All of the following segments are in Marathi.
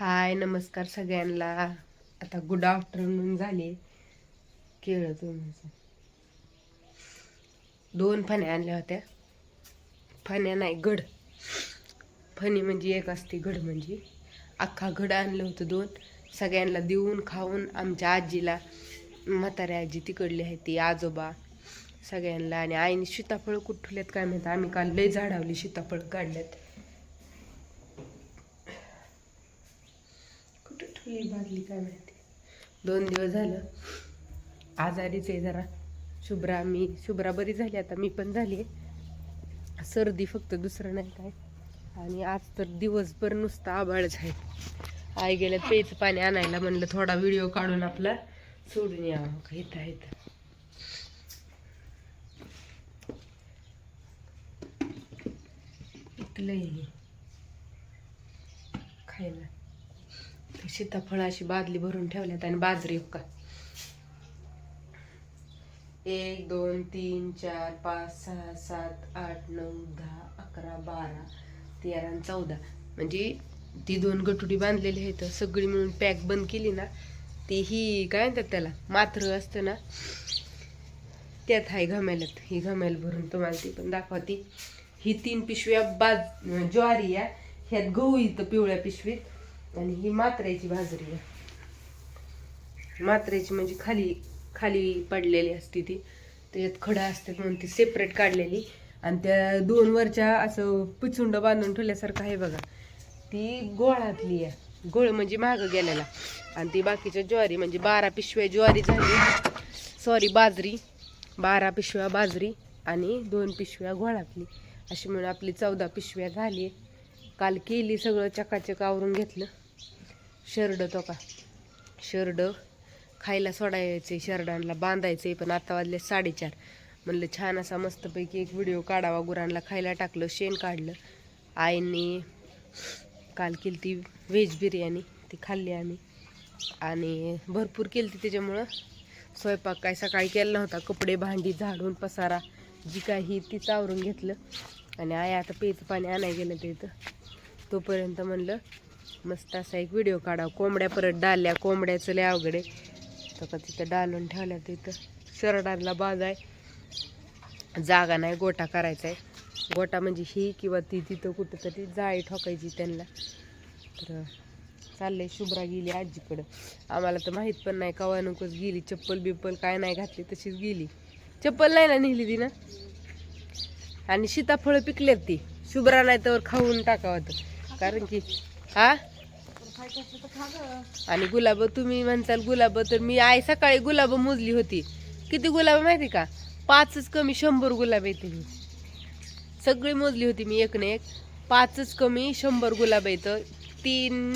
हाय नमस्कार सगळ्यांना. आता गुड आफ्टरनून झाले. केळं तुम्ही दोन फण्या आणल्या होत्या. फण्या नाही गड. फणी म्हणजे एक असते गड म्हणजे. अख्खा गड आणलं होतं दोन. सगळ्यांना देऊन खाऊन आमच्या आजीला म्हाताऱ्या आजी तिकडली आहे ती आजोबा. सगळ्यांना आणि आईने सीताफळ कुठल्यात काय माहिती? आम्ही काल लय झाडावली सीताफळ काढल्यात. कुठे बादली काय माहिती. दोन दिवस झालं. आजारीच आहे जरा. शुभ्रा मी शुभ्रा बरी झाली आता. मी पण झाली सर्दी फक्त दुसरं नाही काय. आणि आज तर दिवसभर नुसतं आबाळच आहे आई गेल्या पेच पाणी आणायला म्हणलं थोडा व्हिडिओ काढून आपला सोडून या. का इथं इथं. इथलं खायला. सीताफळ अशी बादली भरून ठेवल्यात आणि बाजरी हो का? एक दोन तीन चार पाच सहा सात आठ नऊ दहा अकरा बारा तेरा आणि चौदा. म्हणजे ती दोन गटुडी बांधलेली आहेत. सगळी मिळून पॅक बंद केली ना ती ही काय म्हणतात त्याला मात्र असतं ना त्यात हाय घमेल्यात ही घमेल भरून तुम्हाला ती पण दाखवते. ही तीन पिशव्या बाज ज्वारी या ह्यात गहू इथं पिवळ्या पिशवीत. आणि ही मात्र्याची बाजरी आहे. मात्र्याची म्हणजे खाली खाली पडलेली असते ती. त्याच्यात खडा असते म्हणून ती सेपरेट काढलेली. आणि त्या दोन वरच्या असं पिचुंड बांधून ठेवल्यासारखं आहे बघा. ती गोळातली आहे. गोळ म्हणजे मागं गेलेला. आणि ती बाकीच्या ज्वारी म्हणजे बारा पिशव्या ज्वारी झाली. सॉरी बाजरी. बारा पिशव्या बाजरी आणि दोन पिशव्या गोळातली. अशी म्हणून आपली चौदा पिशव्या झाली. काल केली सगळं चकाचक आवरून घेतलं. शर्ड तो का? शर्ड. खायला सोडायचे शर्डांना बांधायचे पण आता वाजले साडेचार. म्हणलं छान असा मस्तपैकी एक व्हिडिओ काढावा गुरांना खायला टाकलं शेण काढलं. आईंनी काल केली ती व्हेज बिर्याणी ती खाल्ली आम्ही. आणि भरपूर केली ती त्याच्यामुळं. स्वयंपाक काय सकाळी केला नव्हता कपडे भांडी झाडून पसारा जी काही तीच आवरून घेतलं. आणि आई आता पेचं पाणी आणाय गेलं ते इथं तोपर्यंत म्हणलं मस्त असा एक व्हिडिओ काढा कोंबड्या परत डालल्या. कोंबड्याचं लय अवघड आहे. तर का तिथं डालून ठेवल्या तिथं. शरडाला बाज आहे जागा नाही गोटा करायचा आहे गोटा म्हणजे ही किंवा ती तिथं कुठं तरी जाळी ठोकायची त्यांना. तर चाललंय शुभ्रा गेली आजीकडं. आम्हाला तर माहीत पण नाही कवा नकोच गेली. चप्पल बिप्पल काय नाही घातली तशीच गेली. चप्पल नाही ना नेली ती ना? आणि सीताफळं पिकलेत ती. शुभ्रा नाही तर खाऊन टाकावं तर कारण की हा? आणि गुलाब तुम्ही म्हणताल गुलाब तर मी आई सकाळी गुलाब मोजली होती. किती गुलाब माहिती का? पाचच कमी शंभर गुलाब येते मी सगळी मोजली होती मी एक ना एक. पाचच कमी शंभर गुलाब येतं तीन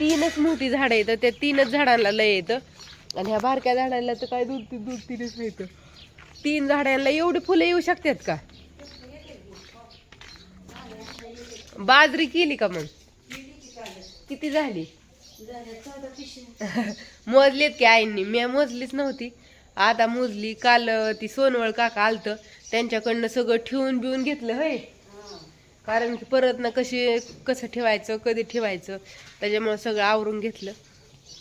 तीनच मोठी झाडं येतं त्या तीनच झाडांना लय येतं आणि ह्या बारक्या झाडांना तर काय दूध दूध तीनच येतं तीन झाडांना एवढी फुलं येऊ शकतात का? बाजरी केली का मग? किती झाली? मोजलीत की आईंनी. मी मोजलीच नव्हती. आता मोजली काल ती सोनवळ काका आलत. त्यांच्याकडनं सगळं ठेवून बिवून घेतलं होय. कारण की परत ना कशी कसं ठेवायचं कधी ठेवायचं त्याच्यामुळं सगळं आवरून घेतलं.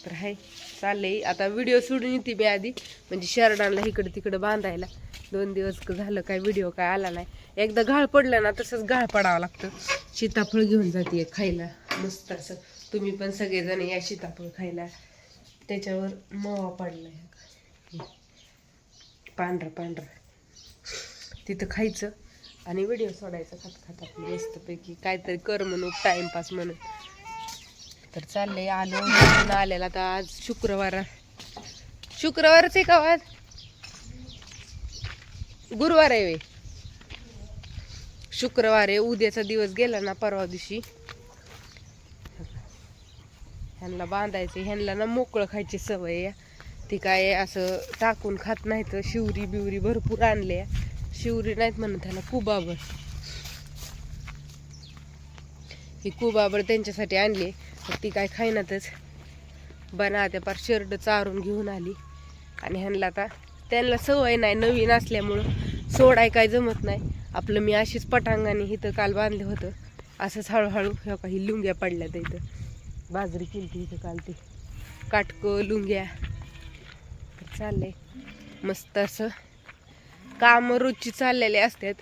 तर हाय. चाललंय. आता व्हिडिओ सोडून येते मी आधी. म्हणजे शरडांना इकडं तिकडं बांधायला. दोन दिवस झालं काय व्हिडिओ काय आला नाही. एकदा घाळ पडलं ना तसंच घाळ पडावं लागतं. सीताफळ घेऊन जाते खायला. मस्त असं. तुम्ही पण सगळेजण या सीताफळ खायला. त्याच्यावर मोवा पडला पांढरा पांढरा. तिथं खायचं आणि व्हिडिओ सोडायचा खात खात आपली मस्तपैकी काहीतरी कर म्हणून टाइमपास म्हणून. तर चाललंय आलो आलेला तर आज शुक्रवार. शुक्रवारच आहे का आज? गुरुवार आहे वे. शुक्रवार आहे उद्याचा दिवस गेला ना परवा दिवशी. ह्यांना बांधायचं ह्यांना ना मोकळं खायची सवय आहे. ती काय असं टाकून खात नाही तर शिवरी बिवरी भरपूर आणले शिवरी नाहीत म्हणत ह्याला कुबाबर ही कुबाबर त्यांच्यासाठी आणली ती काय खाईनातच. बना त्या पार शर्ट चारून घेऊन आली. आणि ह्यांना आता त्यांना सवय नाही नवीन असल्यामुळं सोडाय काय जमत नाही. आपलं मी अशीच पटांगाने इथं काल बांधलं होतं. असंच हळूहळू ह्या काही लुंग्या पडल्या तर इथं. बाजरी केली ती इथं काल ती. काटकं लुंग्या. चाललंय. मस्त असं कामं रोजची चाललेले असतात.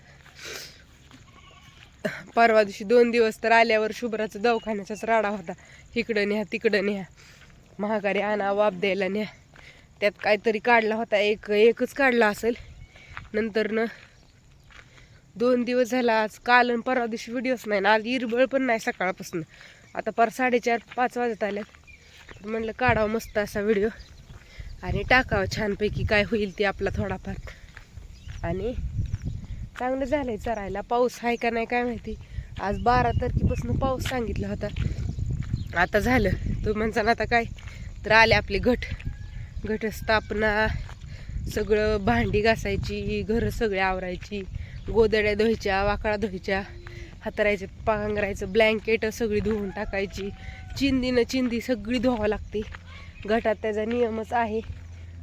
परवा दिवशी दोन दिवस तर आल्यावर शुभ्राचा दवाखान्याचाच राडा होता. इकडं न्या तिकडं न्या. महागारी आणा वाप द्यायला न्या. त्यात काहीतरी काढला होता एक एकच काढला असेल. नंतर न दोन दिवस झाला आज काल आणि परवा दिवशी व्हिडिओच नाही ना आज इरबळ पण नाही सकाळपासून. आता पर साडेचार पाच वाजत आल्यात. म्हणलं काढावं मस्त असा व्हिडिओ आणि टाकावं छानपैकी काय होईल ते आपला थोडाफार. आणि चांगलं झालंय चरायला. पाऊस आहे का नाही काय माहिती. आज बारा तारखेपासून पाऊस सांगितला होता. आता झालं. तो म्हणसान आता काय? तर आले आपले घट. घटस्थापना सगळं भांडी घासायची घरं सगळे आवरायची गोदड्या धुवायच्या वाकडा धुवायच्या हातरायचे पांघरायचं ब्लँकेट सगळी धुवून टाकायची. चिंदीनं चिंदी सगळी धुवावं लागते. घटात त्याचा नियमच आहे.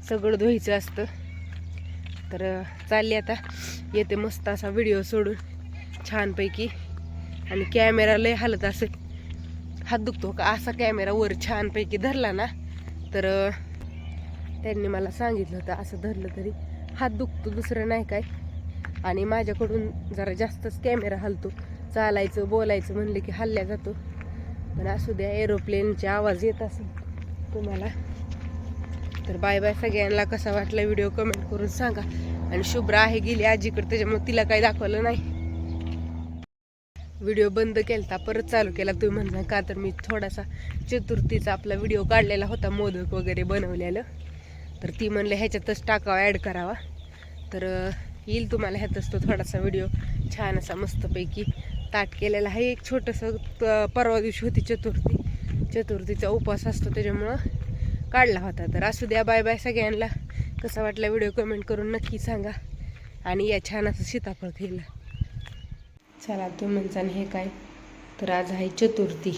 सगळं धुवायचं असतं. तर चालली आता. येते मस्त असा व्हिडिओ सोडून छानपैकी. आणि कॅमेरा लय हालत असेल हात दुखतो का? असा कॅमेरा वर छानपैकी धरला ना तर त्यांनी मला सांगितलं होतं असं धरलं तरी हात दुखतो दुसरं नाही काय. आणि माझ्याकडून जरा जास्तच कॅमेरा हलतो. चालायचं बोलायचं म्हणलं की हल्ल्या जातो. पण असू द्या एरोप्लेनचे आवाज येत असेल तुम्हाला. तर बाय बाय सगळ्यांना कसा वाटला व्हिडिओ कमेंट करून सांगा. आणि शुभ्रा आहे गेली आजीकडे त्याच्यामुळे तिला काही दाखवलं नाही. व्हिडिओ बंद केलता परत चालू केला. तुम्ही म्हणता का तर मी थोडासा चतुर्थीचा आपला व्हिडिओ काढलेला होता मोदक वगैरे बनवलेलं. तर ती म्हणलं ह्याच्यातच टाकावा ॲड करावा. तर येईल तुम्हाला ह्यातच तो थोडासा व्हिडिओ. छान असा मस्तपैकी ताट केलेला आहे. एक छोटंसं त- परवा दिवशी होती चतुर्थी. चतुर्थीचा उपवास असतो त्याच्यामुळं काढला होता. तर असू द्या बाय बाय सगळ्यांना. कसा वाटला व्हिडिओ कमेंट करून नक्की सांगा. आणि या छान असं सीताफळ खायला. चला तुम्ही म्हणसान हे काय? तर आज आहे चतुर्थी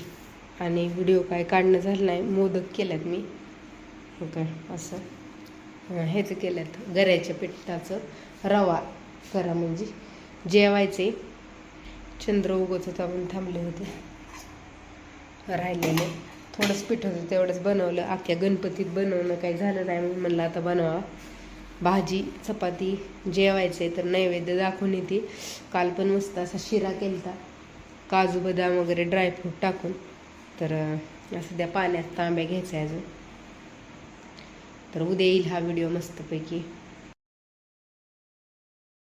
आणि व्हिडिओ काय काढणं झालं नाही. मोदक केल्यात मी. हो काय असं. हेच केल्यात. गऱ्याच्या पिठाचं रवा करा म्हणजे. जेवायचे चंद्र उगत होता म्हणून थांबले होते. राहिलेले. थोडंच पीठ होतं तेवढंच बनवलं. अख्ख्या गणपतीत बनवणं काही झालं नाही. म्हणून म्हणलं आता बनवा. भाजी चपाती जेवायचे तर नैवेद्य दाखवून येते. काल पण मस्त असा शिरा केलता. काजू बदाम वगैरे ड्रायफ्रूट टाकून. तर असं त्या पाण्यात तांब्या घ्यायचा अजून. तर उद्या येईल हा व्हिडिओ मस्तपैकी.